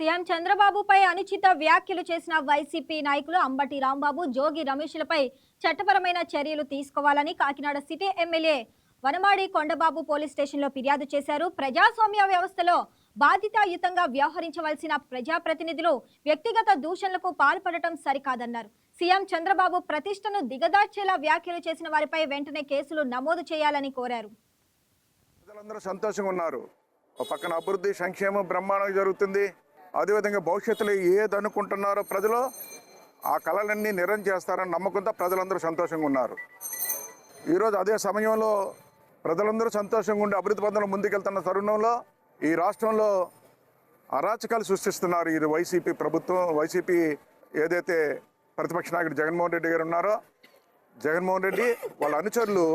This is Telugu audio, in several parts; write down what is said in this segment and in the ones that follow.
సీఎం చంద్రబాబుపై అనుచిత వ్యాఖ్యలు చేసిన వైసీపీ నాయకులు అంబటి రాంబాబు జోగి రమేష్లపై చట్టపరమైన చర్యలు తీసుకోవాలని Kakinada city MLA Vanamadi Kondababu police స్టేషన్లో ఫిర్యాదు చేశారు. ప్రజాస్వామ్య వ్యవస్థలో బాధితాయుతంగా వ్యవహరించవలసిన ప్రజాప్రతినిధులు వ్యక్తిగత దూషణలకు పాల్పడటం సరికాదన్నారు. సీఎం చంద్రబాబు ప్రతిష్టను దిగదార్చేలా వ్యాఖ్యలు చేసిన వారిపై వెంటనే కేసులు నమోదు చేయాలని కోరారు. ప్రజలందరూ సంతోషంగా ఉన్నారు. ఒక పక్కన అభివృద్ధి సంక్షేమం బ్రహ్మాండంగా జరుగుతుంది. అదేవిధంగా భవిష్యత్తులో ఏదనుకుంటున్నారో ప్రజలు ఆ కళలన్నీ నిరం చేస్తారని నమ్మకంతో ప్రజలందరూ సంతోషంగా ఉన్నారు. ఈరోజు అదే సమయంలో ప్రజలందరూ సంతోషంగా ఉండి అభివృద్ధి పథంలో ముందుకెళ్తున్న తరుణంలో ఈ రాష్ట్రంలో అరాచకాలు సృష్టిస్తున్నారు ఇది వైసీపీ ప్రభుత్వం వైసీపీ ఏదైతే ప్రతిపక్ష నాయకుడు జగన్మోహన్ రెడ్డి గారు ఉన్నారో జగన్మోహన్ రెడ్డి వాళ్ళ అనుచరులు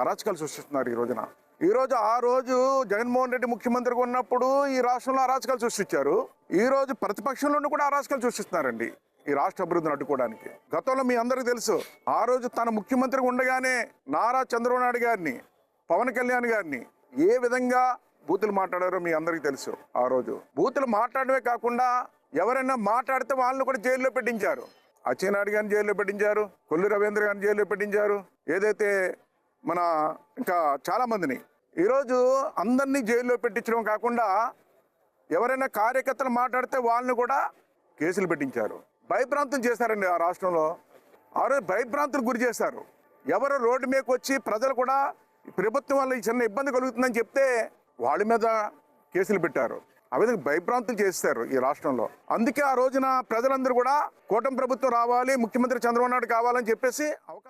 అరాచకాలు సృష్టిస్తున్నారు ఈ రోజున. ఈరోజు ఆ రోజు జగన్మోహన్ రెడ్డి ముఖ్యమంత్రిగా ఉన్నప్పుడు ఈ రాష్ట్రంలో అరాచకాలు సృష్టించారు. ఈ రోజు ప్రతిపక్షంలోనూ కూడా అరాచకాలు సృష్టిస్తున్నారండి ఈ రాష్ట్ర అభివృద్ధిని అడ్డుకోవడానికి. గతంలో మీ అందరికీ తెలుసు ఆ రోజు తన ముఖ్యమంత్రిగా ఉండగానే నారా చంద్రబాబు నాయుడు గారిని పవన్ కళ్యాణ్ గారిని ఏ విధంగా బూతులు మాట్లాడారో మీ అందరికీ తెలుసు ఆ రోజు. బూతులు మాట్లాడమే కాకుండా ఎవరైనా మాట్లాడితే వాళ్ళని కూడా జైల్లో పెట్టించారు. అచ్చెన్నాయుడు గారిని జైల్లో పెట్టించారు కొల్లు రవీంద్ర గారిని జైల్లో పెట్టించారు. ఏదైతే మన ఇంకా చాలామందిని ఈరోజు అందరినీ జైల్లో పెట్టించడం కాకుండా ఎవరైనా కార్యకర్తలు మాట్లాడితే వాళ్ళని కూడా కేసులు పెట్టించారు. భయభ్రాంతం చేశారండి ఆ రాష్ట్రంలో. ఆ రోజు భయభ్రాంతులు గురి చేశారు. ఎవరు రోడ్డు మీదకి వచ్చి ప్రజలు కూడా ప్రభుత్వం వల్ల ఈ చిన్న ఇబ్బంది కలుగుతుందని చెప్తే వాళ్ళ మీద కేసులు పెట్టారు. ఆ విధంగా భయభ్రాంతులు చేస్తారు ఈ రాష్ట్రంలో. అందుకే ఆ రోజున ప్రజలందరూ కూడా కూటమి ప్రభుత్వం రావాలి ముఖ్యమంత్రి చంద్రబాబు నాయుడు కావాలని చెప్పేసి అవకాశం